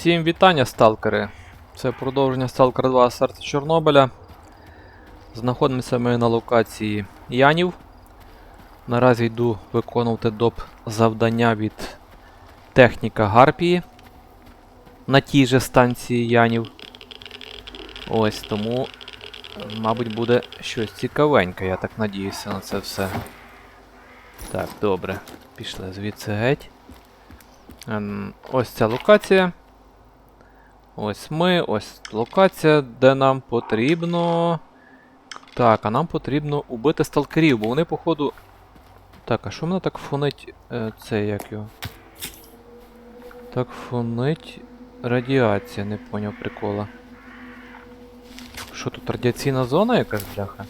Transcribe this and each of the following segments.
Всім вітання, сталкери! Це продовження Stalker 2 серце Чорнобиля. Знаходимося ми на локації Янів. Наразі йду виконувати доп завдання від техніка Гарпії на тій же станції Янів. Ось тому, мабуть, буде щось цікавеньке, я так надіюся на це все. Так, добре. Пішли звідси геть. Ем, ось ця локація. Ось ми, ось локація, де нам потрібно. Так, а нам потрібно убити сталкерів, бо вони, походу. Так, а що мене так фонить е, це як його? Так фонить радіація, не поняв прикола. Що тут радіаційна зона якась бляха?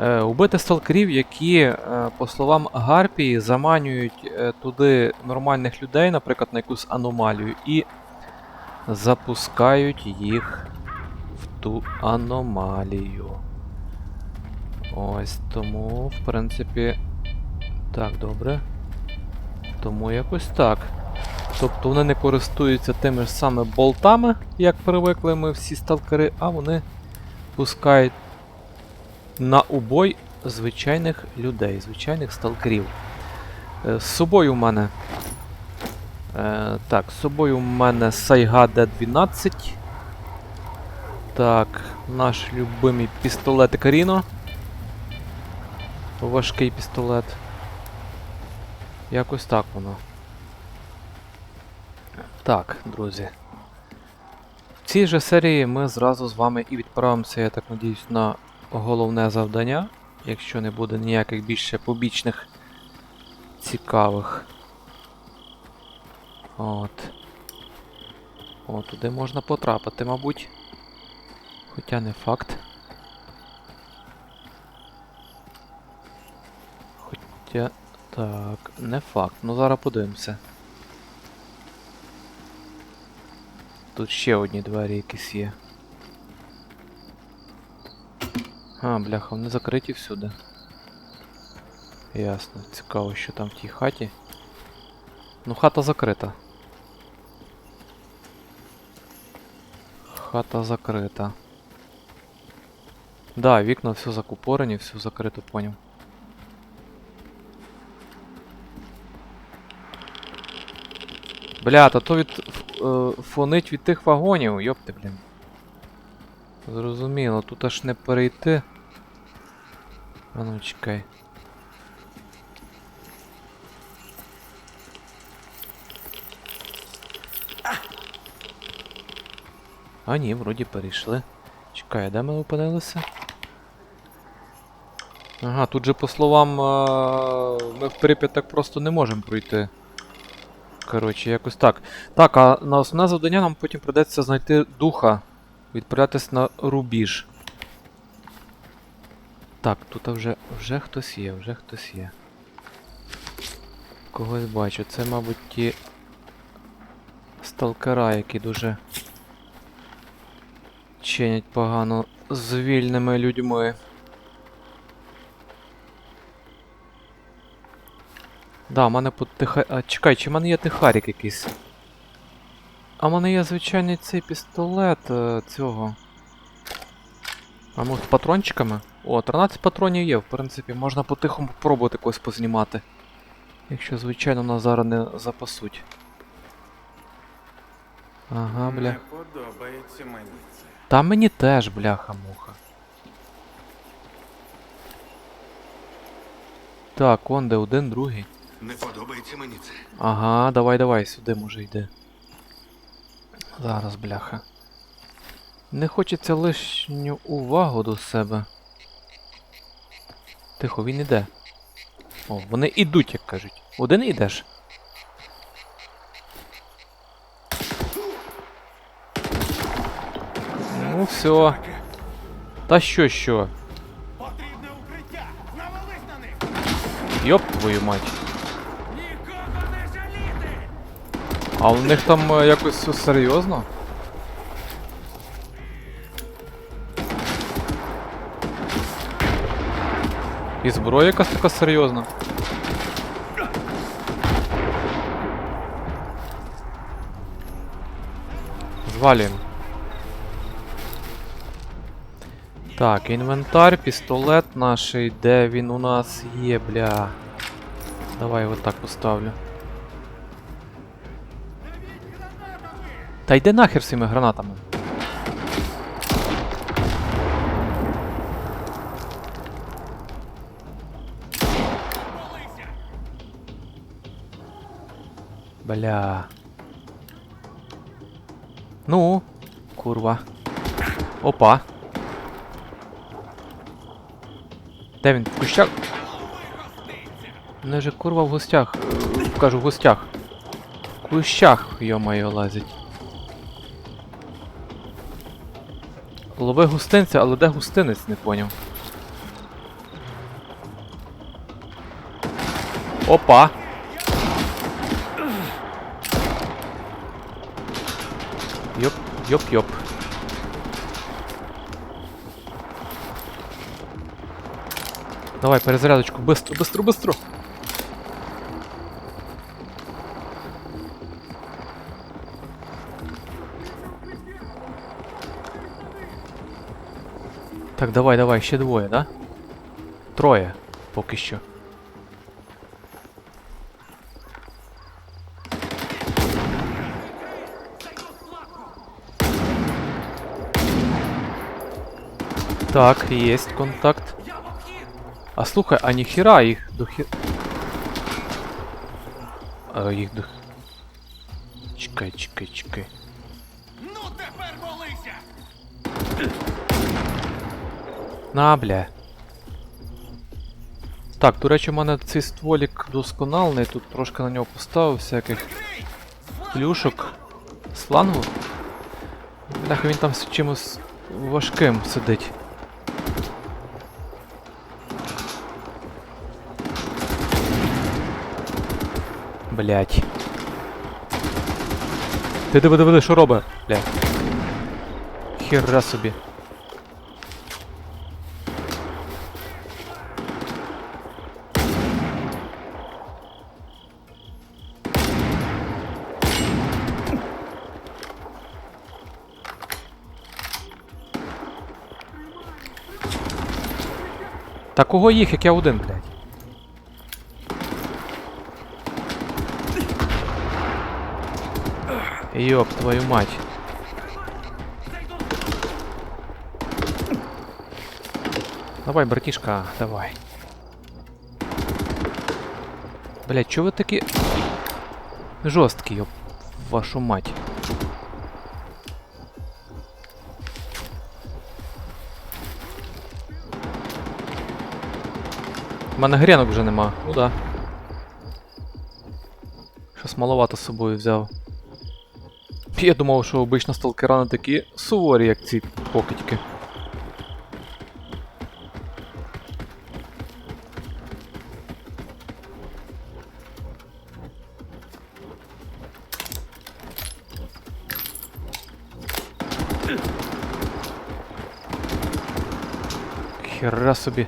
Е, убити сталкерів, які, е, по словам Гарпії, заманюють е, туди нормальних людей, наприклад, на якусь аномалію, і запускають їх в ту аномалію. Ось тому, в принципі. Так, добре. Тому якось так. Тобто вони не користуються тими ж саме болтами, як привикли ми всі сталкери, а вони пускають на убой звичайних людей, звичайних сталкерів. Е, З собою в мене. Е, так, з собою в мене Сайга Д12. Так, наш любимий пістолет Каріно. Важкий пістолет. Якось так воно. Так, друзі. В цій же серії ми зразу з вами і відправимося, я так надіюсь, на головне завдання, якщо не буде ніяких більше побічних цікавих. От. О, туди можна потрапити, мабуть. Хоча не факт. Хоча. Так, не факт. Ну зараз подивимося. Тут ще одні двері якісь є. А, бляха, вони закриті всюди. Ясно. Цікаво, що там в тій хаті. Ну, хата закрита. Хата закрита. Да, вікна все закупорені, все закрито, поняв. Бля, та то від е, фонить від тих вагонів, йопти, блін. Зрозуміло, тут аж не перейти. А ну чекай. А ні, вроді перейшли. Чекай, де ми опинилися? Ага, тут же по словам е, ми в Прип'ять так просто не можемо пройти. Коротше, якось так. Так, а на основне завдання нам потім придеться знайти духа. Відправлятись на рубіж. Так, тут вже, вже хтось є, вже хтось є. Когось бачу. Це, мабуть, ті сталкера, які дуже чинять погано з вільними людьми. Да, в мене тут тиха... А, чекай, чи в мене є тихарик якийсь? А в мене є звичайний цей пістолет е, цього. А може з патрончиками? О, 13 патронів є, в принципі, можна по-тихому попробувати когось познімати. Якщо, звичайно, нас зараз не запасуть. Ага, бля. Не подобається мені це. Та мені теж, бляха-муха. Так, он де один, другий. Не подобається мені це. Ага, давай, давай, сюди може йди. Зараз, бляха. Не хочеться лишню увагу до себе. Тихо, він іде. О, вони ідуть, як кажуть. Один ідеш. Ну все. Та що, що? Потрібне укриття! Навались на них! Йоп твою мать. Нікого не жаліти! А у них там е, якось все серйозно? І зброя якась така серйозна. Звалюємо. Так, інвентар, пістолет наш, де він у нас є, бля. Давай його так поставлю. Та йди нахер з гранатами. Бля. Ну, курва. Опа. Де він? В кущах? Не же курва в гостях. Кажу, в гостях. В кущах, йо-моє, лазить. Лови густинця, але де густинець, не поняв. Опа! Йоп, йоп, йоп. Давай, перезарядочку, быстро, быстро, быстро. Так, давай, давай, ще двоє, да? Троє, поки що. Так, есть контакт. А слухай, а ніхіра їх до хі... А, їх до... Чекай, чекай, чекай. Ну тепер молися! На, бля. Так, до речі, у мене цей стволік досконалений, тут трошки на нього поставив всяких плюшок флангу. Бляха, він там з чимось важким сидить. Блять. Ти диви, диви, що робить, блять. Хіра собі. Та кого їх, як я один, блядь? Йоп, твою мать. Давай, братишка, давай. Блять, чё вы такі жорсткі, йоп, вашу мать. У мене грінок вже нема. Ну да. Щось маловато з собою взяв. Я думав, що обично сталкера не такі суворі, як ці покидьки. Хера собі.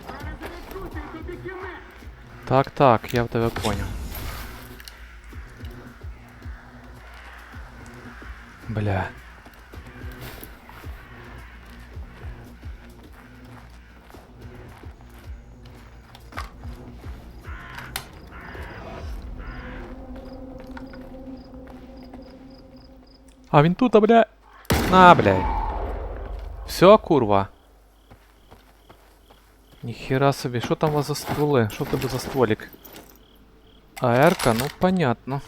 Так, так, я в тебе понял. Бля. А він тут, а бля. На, бля. Все, курва. Ніхера собі, що там у вас за стволи? Що в тебе за стволік? АРка, ну понятно.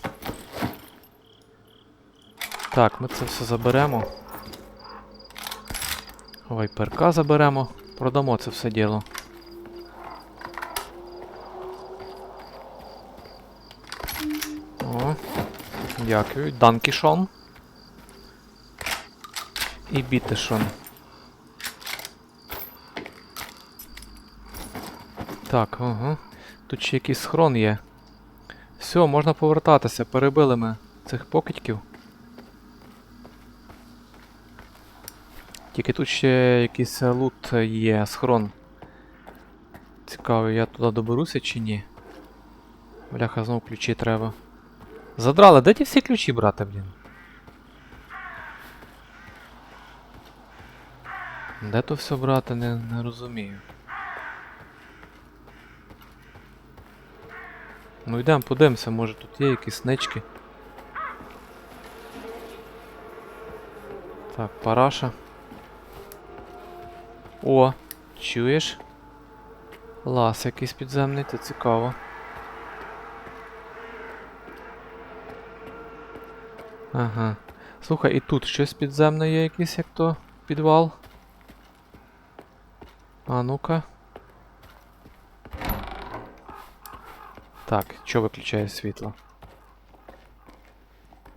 Так, ми це все заберемо. Вайперка заберемо. Продамо це все діло. О, дякую. Данкішон. І бітешон. Так, ага. Тут ще якийсь схрон є. Все, можна повертатися. Перебили ми цих покидьків. Тільки тут ще якийсь лут є, схрон. Цікаво, я туди доберуся чи ні? Бляха, знову ключі треба. Задрали, де ті всі ключі брати, блін? Де то все брати, не, не розумію. Ну йдемо, подивимося, може тут є якісь нички. Так, параша. О, чуєш? Лас якийсь підземний, це цікаво. Ага. Слухай, і тут щось підземне є якийсь, як то підвал. А ну-ка. Так, що виключає світло?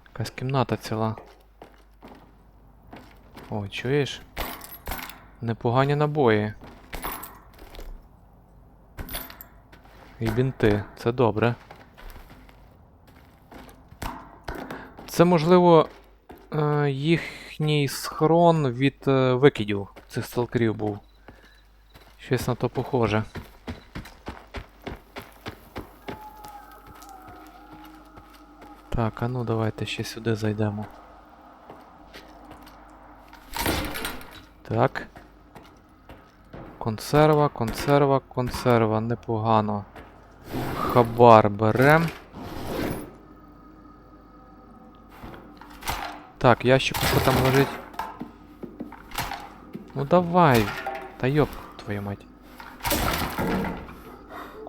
Якась кімната ціла. Ой, чуєш? Непогані набої. І бінти, це добре. Це можливо е, їхній схрон від е, викидів цих сталкерів був. Щось на то похоже. Так, а ну давайте ще сюди зайдемо. Так. Консерва, консерва, консерва, непогано. Хабар берем. Так, ящику що там лежить? Ну давай. Та йоп, твою мать.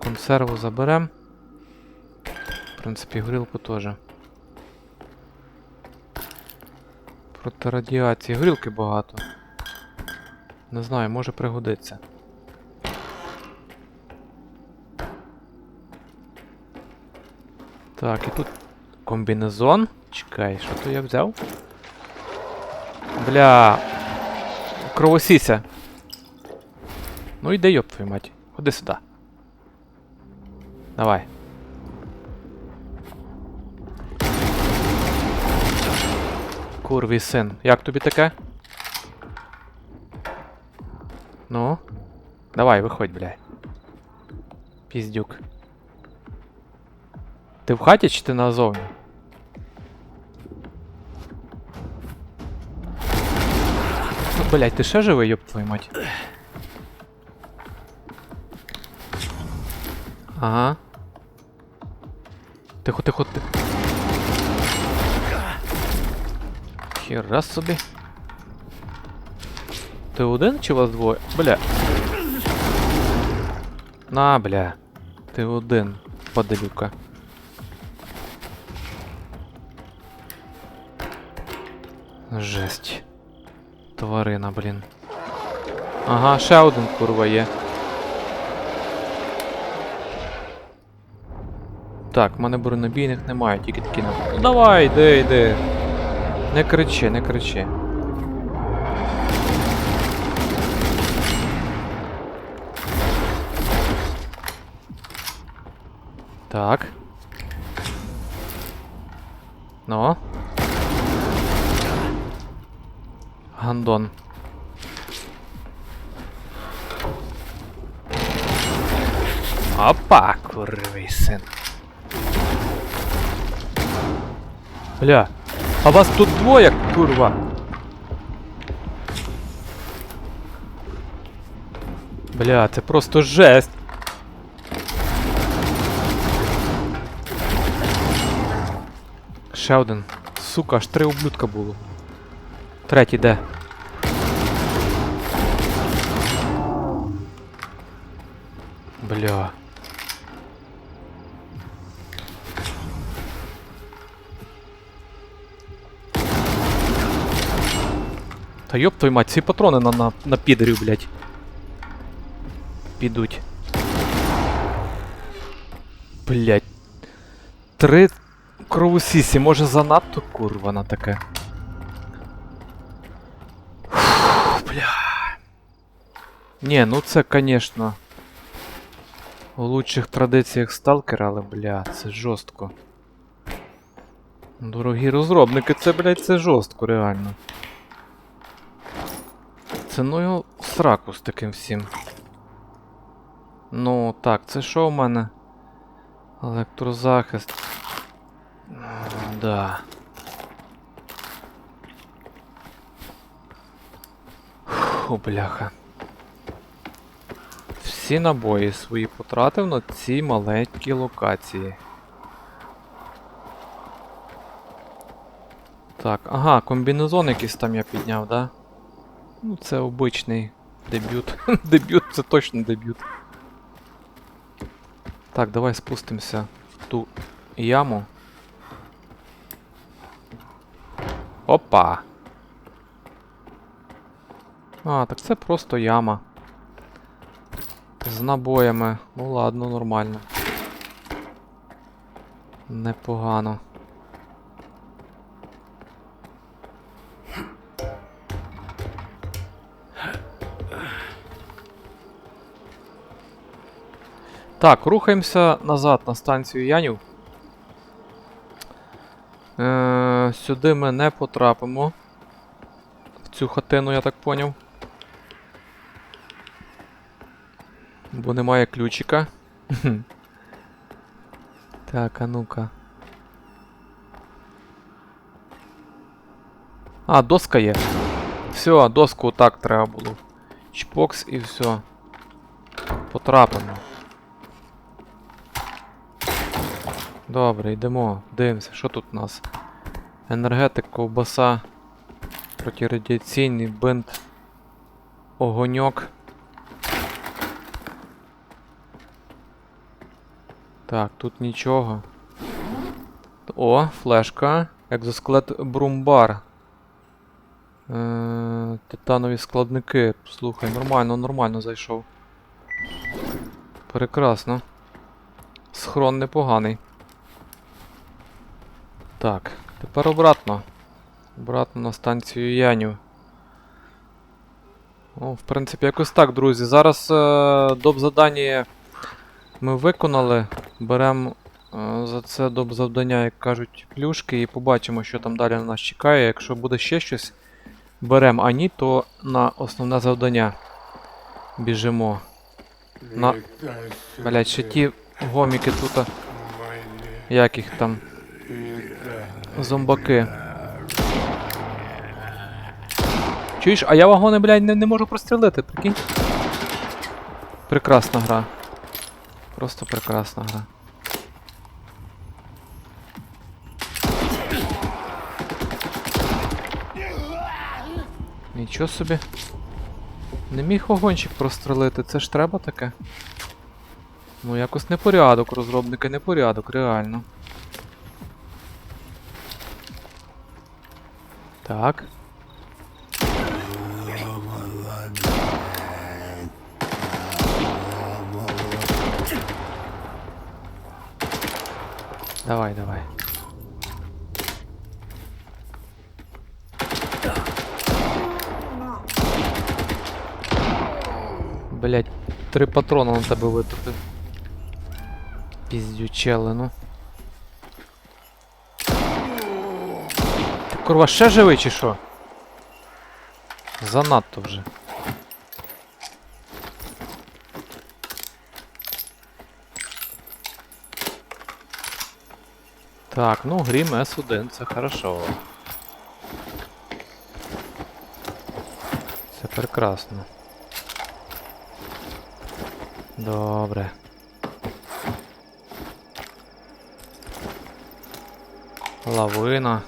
Консерву заберем. В принципі, грілку теж. Проти радіації. Грілки багато. Не знаю, може пригодиться. Так, і тут комбінезон. Чекай, що то я взяв? Бля. Кровосіся. Ну йди, йоп твою мать. Ходи сюди. Давай. Курвий син. Як тобі таке? Ну? Давай, виходь, блядь. Піздюк. Ти в хаті чи ти назовні? Ну, блядь, ти ще живий, ёб твою мать. Ага. Тихо, тихо, тихо. Хіра собі. Ти один чи вас двоє? Бля. На, бля. Ти один, падалюка. Жесть. Тварина, блін. Ага, ще один курва є. Так, в мене бронебійних немає, тільки такі на. Давай, йди, йди. Не кричи, не кричи. Так. Ну. Гандон. Опа, курвий син. Бля, а вас тут двоє, курва. Бля, це просто жесть. Ще один. Сука, аж три ублюдка було. Третій де? Бля. Та йоп твою мать, ці патрони на, на, на підерів, блядь. Підуть. Блядь. Три кровосісі, може занадто курва на таке. Фу, Бля. Ні, ну це, конечно. У лучших традиціях сталкера, але, бля, це жорстко. Дорогі розробники, це, блядь, це жорстко, реально. Ціною в сраку з таким всім. Ну, так, це що в мене? Електрозахист. Да. Фу, бляха. Всі набої свої потратив на ці маленькі локації. Так, ага, комбінезон якийсь там я підняв, да? Ну, це обичний дебют. дебют, це точно дебют. Так, давай спустимося в ту яму. Опа! А, так це просто яма. З набоями. Ну ладно, нормально. Непогано. Так, рухаємося назад на станцію Янів. Е, сюди ми не потрапимо. В цю хатину, я так поняв. Бо немає ключика. так, а ну-ка. А, доска є. Все, доску так треба було. Чпокс і все. Потрапимо. Добре, йдемо, дивимося, що тут у нас. Енергетик, ковбаса, протирадіаційний бинт, огоньок. Так, тут нічого. О, флешка. Екзоскелет Брумбар. Е, титанові складники. Слухай, нормально, нормально зайшов. Прекрасно. Схрон непоганий. Так, тепер обратно. Обратно на станцію Янів. О, в принципі, якось так, друзі. Зараз е, доп завдання ми виконали. Беремо е, за це доп завдання, як кажуть, плюшки, і побачимо, що там далі на нас чекає. Якщо буде ще щось, беремо, а ні, то на основне завдання біжимо. На- Блять, ще ті гоміки тут. Як їх там? Зомбаки. Чуєш, а я вагони, блядь, не, не можу прострілити, прикинь? Прекрасна гра. Просто прекрасна гра. Нічого собі. Не міг вагончик прострелити, це ж треба таке. Ну, якось непорядок, розробники, непорядок, реально. Так. Давай, давай. Блять, три патрона на тебе витратив. Піздючели, ну. Курва ще живий чи що? Занадто вже. Так, ну грім С1, це хорошо. Це прекрасно. Добре. Лавина.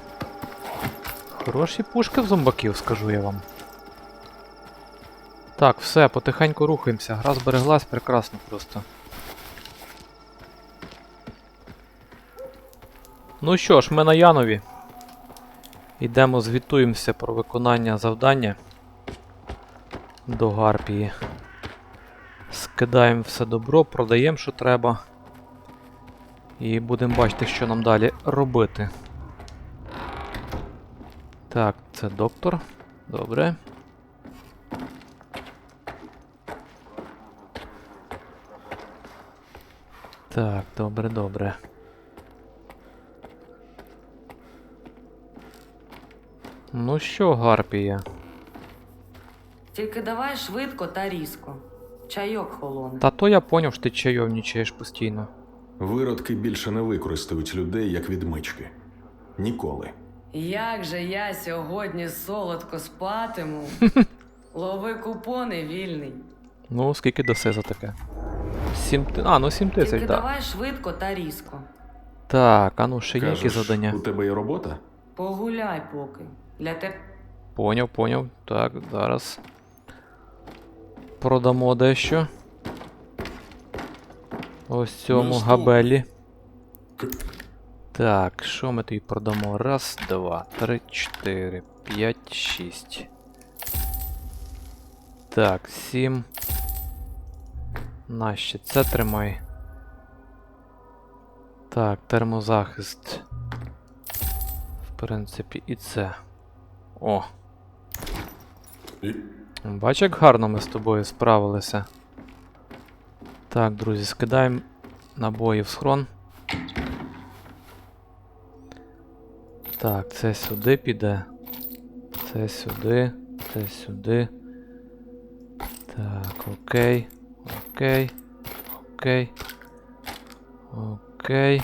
Хороші пушки в зомбаків, скажу я вам. Так, все, потихеньку рухаємося. Гра збереглась прекрасно просто. Ну що ж, ми на Янові. Йдемо, звітуємося про виконання завдання до Гарпії. Скидаємо все добро, продаємо, що треба. І будемо бачити, що нам далі робити. Так, це доктор. Добре. Так, добре, добре. Ну що, Гарпія? Тільки давай швидко та різко. Чайок холоне. Та то я поняв, що ти чайовнічаєш постійно. Виродки більше не використають людей як відмички. Ніколи. Як же я сьогодні солодко спатиму. Лови купони, вільний. Ну, скільки даси за таке? 7 ти... А, ну 7 тисяч, Тільки так. давай швидко та різко. Так, а ну ще є які Кажеш, завдання? у тебе є робота? Погуляй поки. Для тебе. Поняв, поняв. Так, зараз. Продамо дещо. Ось цьому Наступний. габелі. К- Так, що ми тобі продамо? Раз, два, три, чотири, п'ять, шість. Так, сім. Наще це тримай. Так, термозахист. В принципі, і це. О, Бач, як гарно ми з тобою справилися. Так, друзі, скидаємо набої в схрон. Так, це сюди піде. Це сюди, це сюди. Так, окей. Окей. Окей. Окей.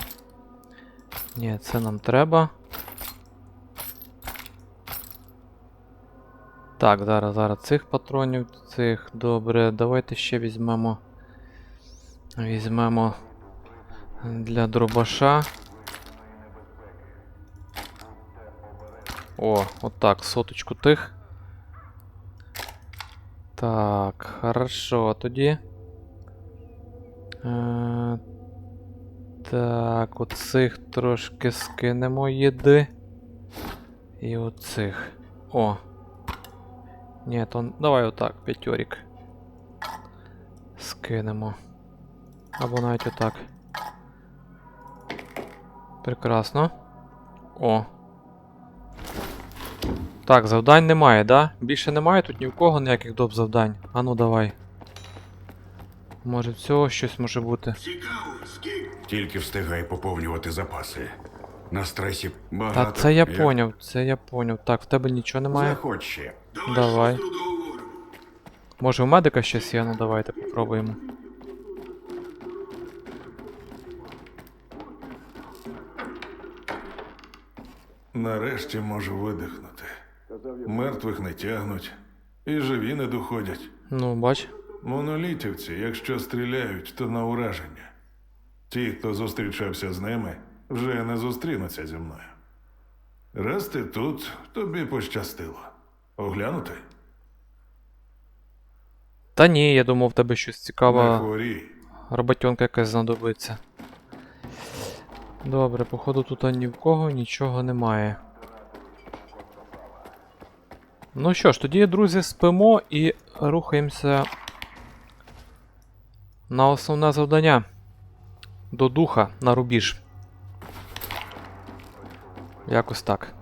Ні, це нам треба. Так, зараз, зараз цих патронів, цих. Добре, давайте ще візьмемо. Візьмемо для дробаша. О, отак, соточку тих. Так, хорошо, тоді. Е, так, оцих трошки скинемо їди. І оцих. О. Ні, то давай отак, п'ятьорік. Скинемо. Або навіть отак. Прекрасно. О. Так, завдань немає, да? Більше немає тут ні в кого ніяких доп завдань. А ну давай. Може цього щось може бути. Тільки встигай поповнювати запаси. На стресі Та багато. це я Як- поняв, це я поняв. Так, в тебе нічого немає. Заходь ще. Давай. Може у медика щось є? Ну давайте попробуємо. Нарешті можу видихнути. Мертвих не тягнуть, і живі не доходять. Ну, бач. Монолітівці, якщо стріляють, то на ураження. Ті, хто зустрічався з ними, вже не зустрінуться зі мною. Раз ти тут, тобі пощастило. Оглянути? Та ні, я думав, в тебе щось цікаве. Роботьонка якась знадобиться. Добре, походу тут ні в кого нічого немає. Ну що ж, тоді, друзі, спимо і рухаємося на основне завдання. До духа на рубіж. Якось так.